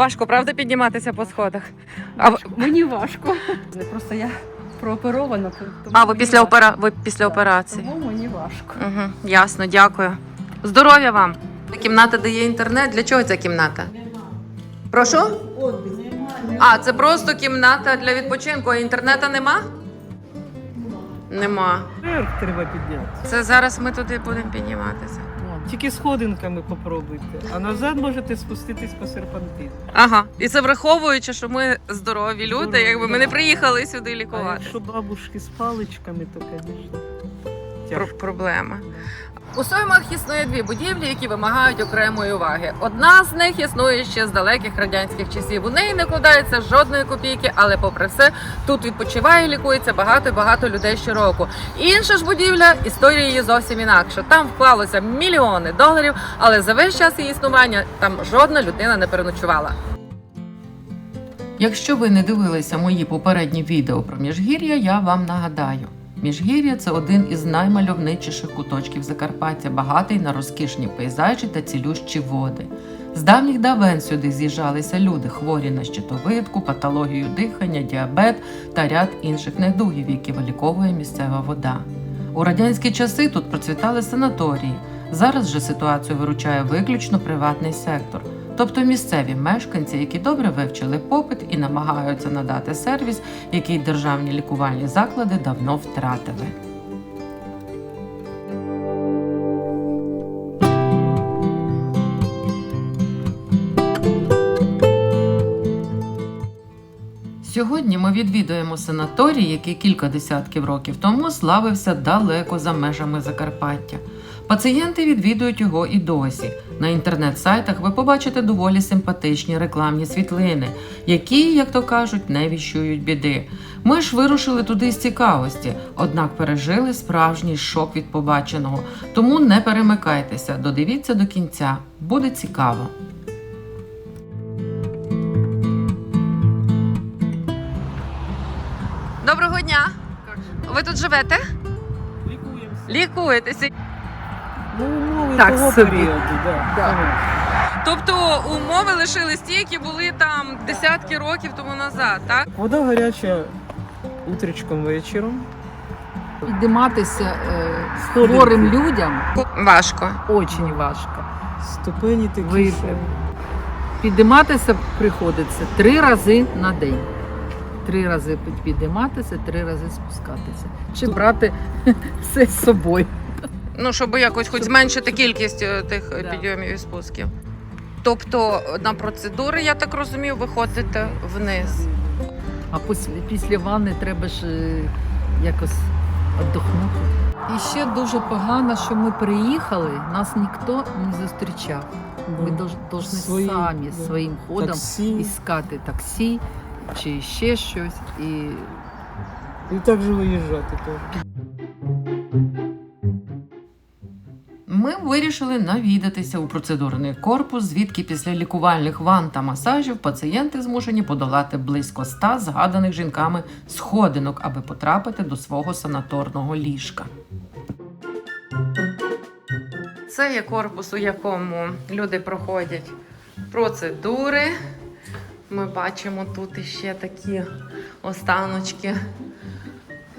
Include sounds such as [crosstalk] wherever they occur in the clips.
Важко, правда, підніматися по сходах? А, ви- Мені важко. Просто я прооперована. тому а ви мені після, важко. опера... ви після операції? Тому мені важко. Угу, ясно, дякую. Здоров'я вам! Кімната, де є інтернет. Для чого ця кімната? Прошу? А, це просто кімната для відпочинку, а інтернету нема? Нема. Треба підняти. Це зараз ми туди будемо підніматися. Тільки сходинками попробуйте. А назад можете спуститись по серпантину. Ага, і це враховуючи, що ми здорові люди, Здорові, якби ми да. не приїхали сюди А лікувати. якщо бабушки з паличками, то, звісно, Про- проблема. У Соймах існує дві будівлі, які вимагають окремої уваги. Одна з них існує ще з далеких радянських часів. У неї не вкладається жодної копійки, але попри все тут відпочиває, і лікується багато і багато людей щороку. Інша ж будівля історія її зовсім інакша. Там вклалося мільйони доларів, але за весь час її існування там жодна людина не переночувала. Якщо ви не дивилися мої попередні відео про міжгір'я, я вам нагадаю. Міжгір'я це один із наймальовничіших куточків Закарпаття, багатий на розкішні пейзажі та цілющі води. З давніх давен сюди з'їжджалися люди, хворі на щитовидку, патологію дихання, діабет та ряд інших недугів, які виліковує місцева вода. У радянські часи тут процвітали санаторії. Зараз же ситуацію виручає виключно приватний сектор, тобто місцеві мешканці, які добре вивчили попит і намагаються надати сервіс, який державні лікувальні заклади давно втратили. Сьогодні ми відвідуємо санаторій, який кілька десятків років тому славився далеко за межами Закарпаття. Пацієнти відвідують його і досі. На інтернет-сайтах ви побачите доволі симпатичні рекламні світлини, які, як то кажуть, не віщують біди. Ми ж вирушили туди з цікавості, однак пережили справжній шок від побаченого. Тому не перемикайтеся, додивіться до кінця, буде цікаво. Доброго дня! Ви тут живете? Лікуємося. Лікуєтеся. Так того собі. періоду, да. Да. Тобто умови лишились ті, які були там десятки років тому назад, так? Вода гаряча утречком вечором. Підійматися е, Сходинки. хворим людям Важко. дуже важко. Ступені такі. Ви- що- Підійматися приходиться три рази на день. Три рази під- підійматися, три рази спускатися. Чи брати [laughs] все з собою. Ну, щоб якось хоч зменшити кількість е, тих е, Да. підйомів і спусків. Тобто на процедури, я так розумію, виходите вниз. А після, після ванни треба ж е, якось віддохнути. І ще дуже погано, що ми приїхали, нас ніхто не зустрічав. Ми повинні Свої, самі да. своїм ходом Таксі. іскати таксі чи ще щось. І І так же виїжджати теж. Вирішили навідатися у процедурний корпус, звідки після лікувальних ван та масажів пацієнти змушені подолати близько ста згаданих жінками сходинок, аби потрапити до свого санаторного ліжка. Це є корпус, у якому люди проходять процедури. Ми бачимо тут іще такі останочки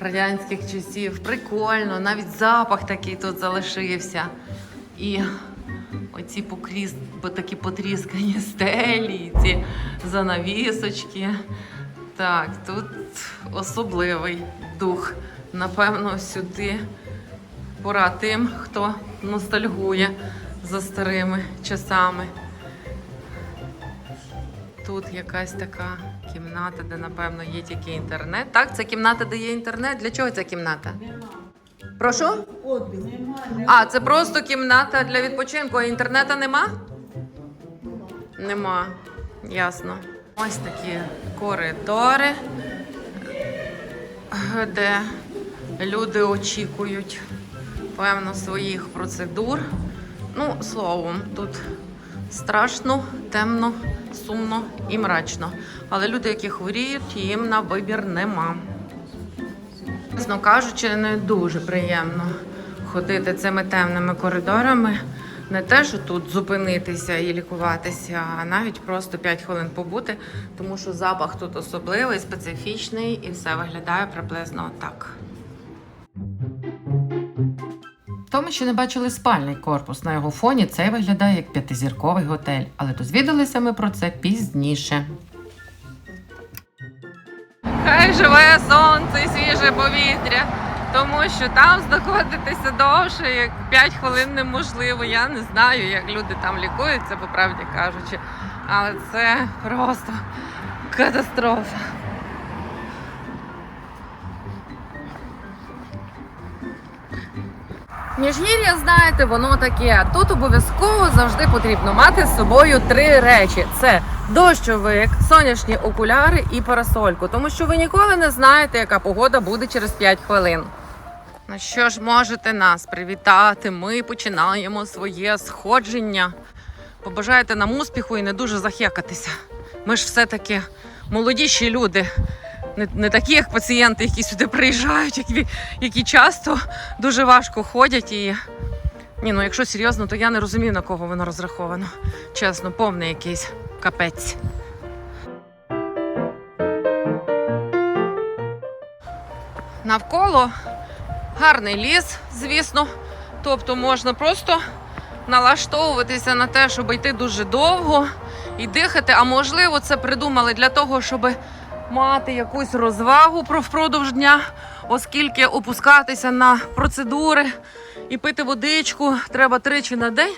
радянських часів. Прикольно, навіть запах такий тут залишився. І оці покріз, по- такі потріскані стелі, і ці занавісочки. Так, тут особливий дух. Напевно, сюди пора тим, хто ностальгує за старими часами. Тут якась така кімната, де, напевно, є тільки інтернет. Так, це кімната, де є інтернет. Для чого ця кімната? Прошу? А, це просто кімната для відпочинку, а інтернету нема? Нема. Ясно. Ось такі коридори, де люди очікують, певно, своїх процедур. Ну, словом, тут страшно, темно, сумно і мрачно. Але люди, які хворіють, їм на вибір нема. Чесно кажучи, не дуже приємно ходити цими темними коридорами, не те, що тут зупинитися і лікуватися, а навіть просто 5 хвилин побути, тому що запах тут особливий, специфічний, і все виглядає приблизно так. То ми ще не бачили спальний корпус. На його фоні цей виглядає як п'ятизірковий готель, але дозвідалися ми про це пізніше. Хай живе сонце і свіже повітря, тому що там знаходитися довше, як 5 хвилин неможливо. Я не знаю, як люди там лікуються, по правді кажучи. Але це просто катастрофа. Міжгір'я, знаєте, воно таке. Тут обов'язково завжди потрібно мати з собою три речі: це дощовик, сонячні окуляри і парасольку. Тому що ви ніколи не знаєте, яка погода буде через 5 хвилин. Ну що ж, можете нас привітати? Ми починаємо своє сходження. Побажаєте нам успіху і не дуже захекатися. Ми ж все-таки молодіші люди. Не, не такі, як пацієнти, які сюди приїжджають, які, які часто дуже важко ходять і. Ні, ну якщо серйозно, то я не розумію, на кого воно розраховано. Чесно, повний якийсь капець. Навколо гарний ліс, звісно. Тобто можна просто налаштовуватися на те, щоб йти дуже довго і дихати. А можливо, це придумали для того, щоб мати якусь розвагу про- впродовж дня, оскільки опускатися на процедури і пити водичку треба тричі на день.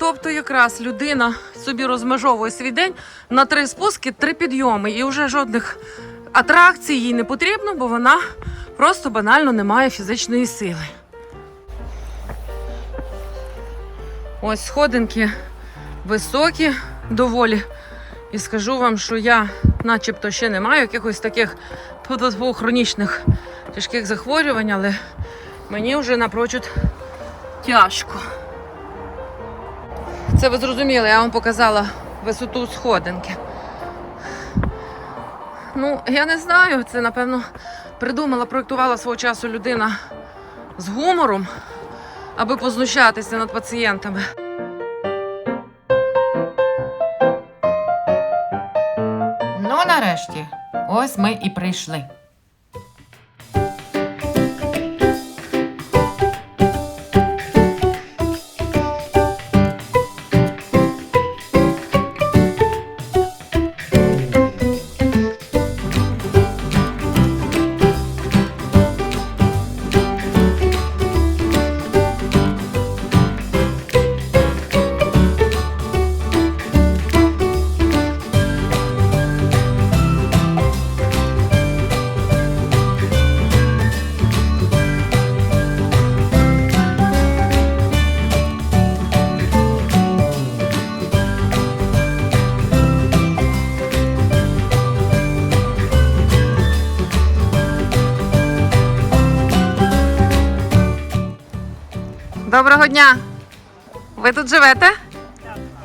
Тобто, якраз людина собі розмежовує свій день на три спуски, три підйоми, і вже жодних атракцій їй не потрібно, бо вона просто банально не має фізичної сили. Ось сходинки високі доволі. І скажу вам, що я начебто ще не маю якихось таких хронічних тяжких захворювань, але мені вже напрочуд тяжко. Це ви зрозуміли, я вам показала висоту сходинки. Ну, я не знаю, це напевно придумала, проєктувала свого часу людина з гумором, аби познущатися над пацієнтами. Нарешті, ось ми і прийшли. Доброго дня! Ви тут живете?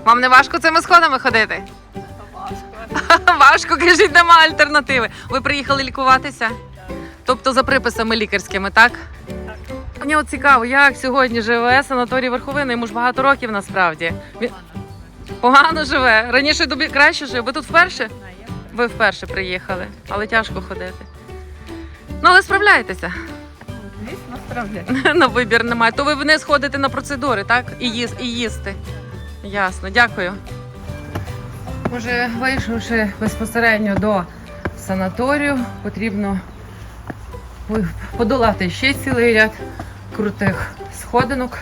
Вам не важко цими сходами ходити? [laughs] Важко. Кажіть, нема альтернативи. Ви приїхали лікуватися? Тобто за приписами лікарськими, так? Мені от цікаво, як сьогодні живе санаторій Верховина, йому ж багато років насправді. Він погано живе. Раніше тобі краще жив. Ви тут вперше? Ви вперше приїхали, але тяжко ходити. Ну, але справляєтеся. Звісно. [laughs] На вибір немає. То ви не сходите на процедури, так? І, їс, і їсти. Ясно, дякую. Уже вийшовши безпосередньо до санаторію, потрібно подолати ще цілий ряд крутих сходинок.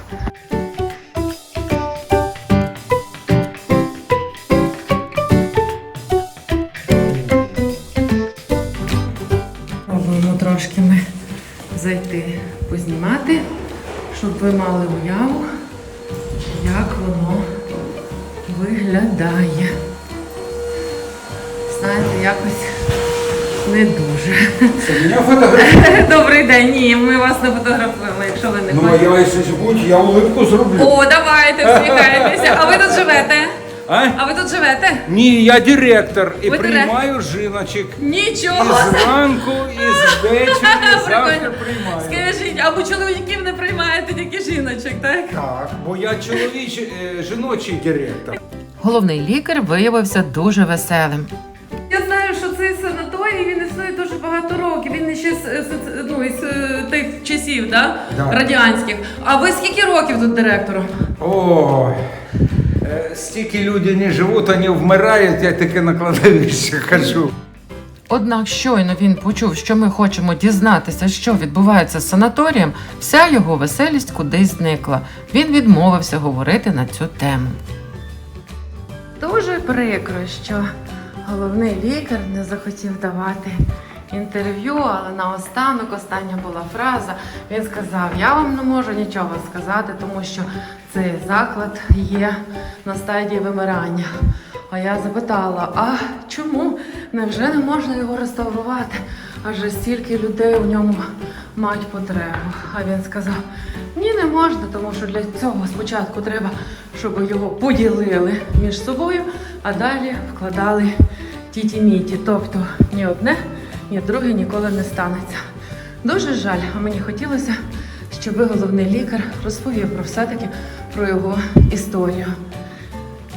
Щоб ви мали уяву, як воно виглядає. Знаєте, якось не дуже. Це мене фотографує. [laughs] Добрий день, ні, ми вас не фотографуємо, якщо ви не Ну, хочете. я якщо будь, я улыбку зроблю. О, давайте, всміхайтеся. А ви тут живете? А? А ви тут живете? Ні, я директор і Ви приймаю жіночок. І Нічого. зранку, і з вечора, завжди Прикольно. приймаю. Скажіть, або чоловіків не приймаєте, тільки жіночок, так? Так, бо я чоловічий, е, жіночий директор. Головний лікар виявився дуже веселим. Я знаю, що цей санаторій він існує дуже багато років. Він ще з, з- з- ну, із е, тих часів, да? Да. радянських. А ви скільки років тут директором? Ой, е, стільки люди не живуть, вони вмирають, я таки на кладовище хожу. [laughs] Однак щойно він почув, що ми хочемо дізнатися, що відбувається з санаторієм, вся його веселість кудись зникла. Він відмовився говорити на цю тему. Дуже прикро, що головний лікар не захотів давати інтерв'ю, але наостанок остання була фраза. Він сказав: Я вам не можу нічого сказати, тому що цей заклад є на стадії вимирання. А я запитала: а чому? Невже не можна його реставрувати? Адже стільки людей у ньому мають потребу. А він сказав: ні, не можна, тому що для цього спочатку треба, щоб його поділили між собою, а далі вкладали тіті-міті. Тобто ні одне, ні друге ніколи не станеться. Дуже жаль, а мені хотілося, щоб головний лікар розповів про все-таки про його історію.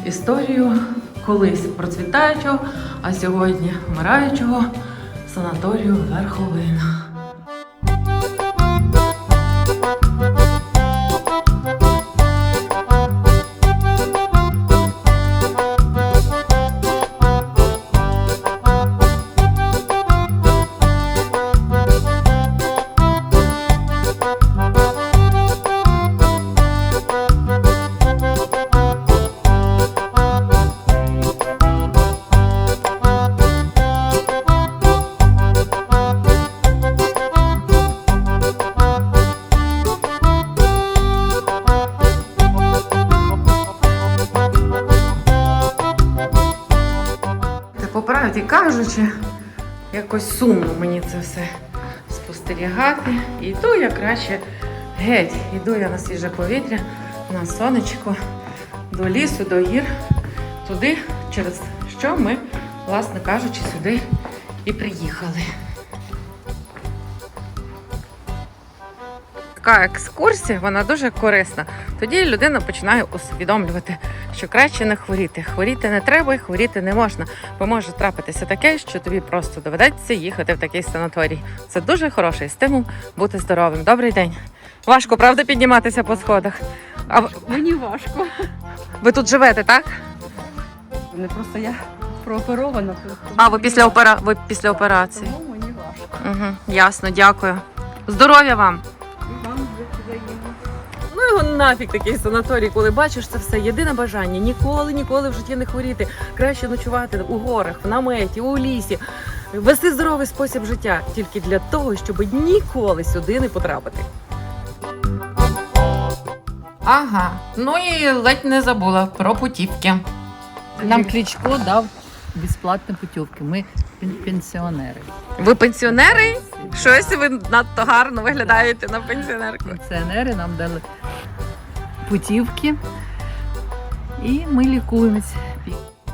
Історію колись процвітаючого, а сьогодні вмираючого санаторію Верховина. Кажучи, якось сумно мені це все спостерігати. І йду я краще геть. Іду я на свіже повітря, на сонечко, до лісу, до гір, туди, через що ми, власне кажучи, сюди і приїхали. Така екскурсія, вона дуже корисна. Тоді людина починає усвідомлювати, що краще не хворіти. Хворіти не треба і хворіти не можна, бо може трапитися таке, що тобі просто доведеться їхати в такий санаторій. Це дуже хороший стимул бути здоровим. Добрий день. Важко, правда, підніматися по сходах. А в- Мені важко. ви тут живете, так? Не просто я прооперована. А ви після опера... ви після операції? Тому мені важко. Угу, ясно, дякую. Здоров'я вам! Нафіг такий санаторій, коли бачиш це все. Єдине бажання ніколи, ніколи в житті не хворіти. Краще ночувати у горах, в наметі, у лісі, вести здоровий спосіб життя тільки для того, щоб ніколи сюди не потрапити. Ага, ну і ледь не забула про путівки. Нам Кличко дав безплатні путівки. Ми пенсіонери. Ви пенсіонери? Щось ви надто гарно виглядаєте на пенсіонерку. Пенсіонери нам дали путівки. І ми лікуємось.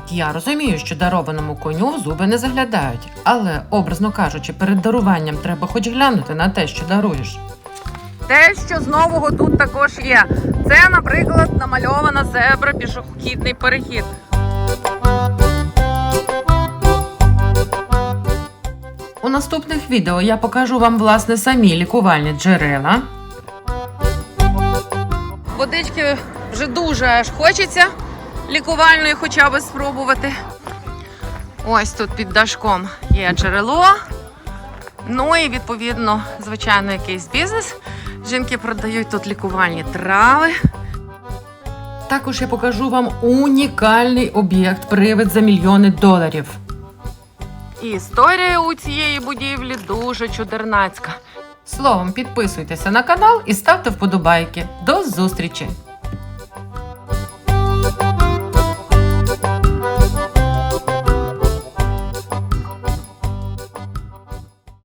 Я розумію, що дарованому коню в зуби не заглядають, але, образно кажучи, перед даруванням треба хоч глянути на те, що даруєш. Те, що з нового тут також є. Це, наприклад, намальована зебра пішохідний перехід. У наступних відео я покажу вам власне самі лікувальні джерела. Вже дуже аж хочеться лікувальної хоча б спробувати. Ось тут під дашком є джерело. Ну і відповідно, звичайно, якийсь бізнес. Жінки продають тут лікувальні трави. Також я покажу вам унікальний об'єкт привид за мільйони доларів. І історія у цієї будівлі дуже чудернацька. Словом, підписуйтеся на канал і ставте вподобайки. До зустрічі!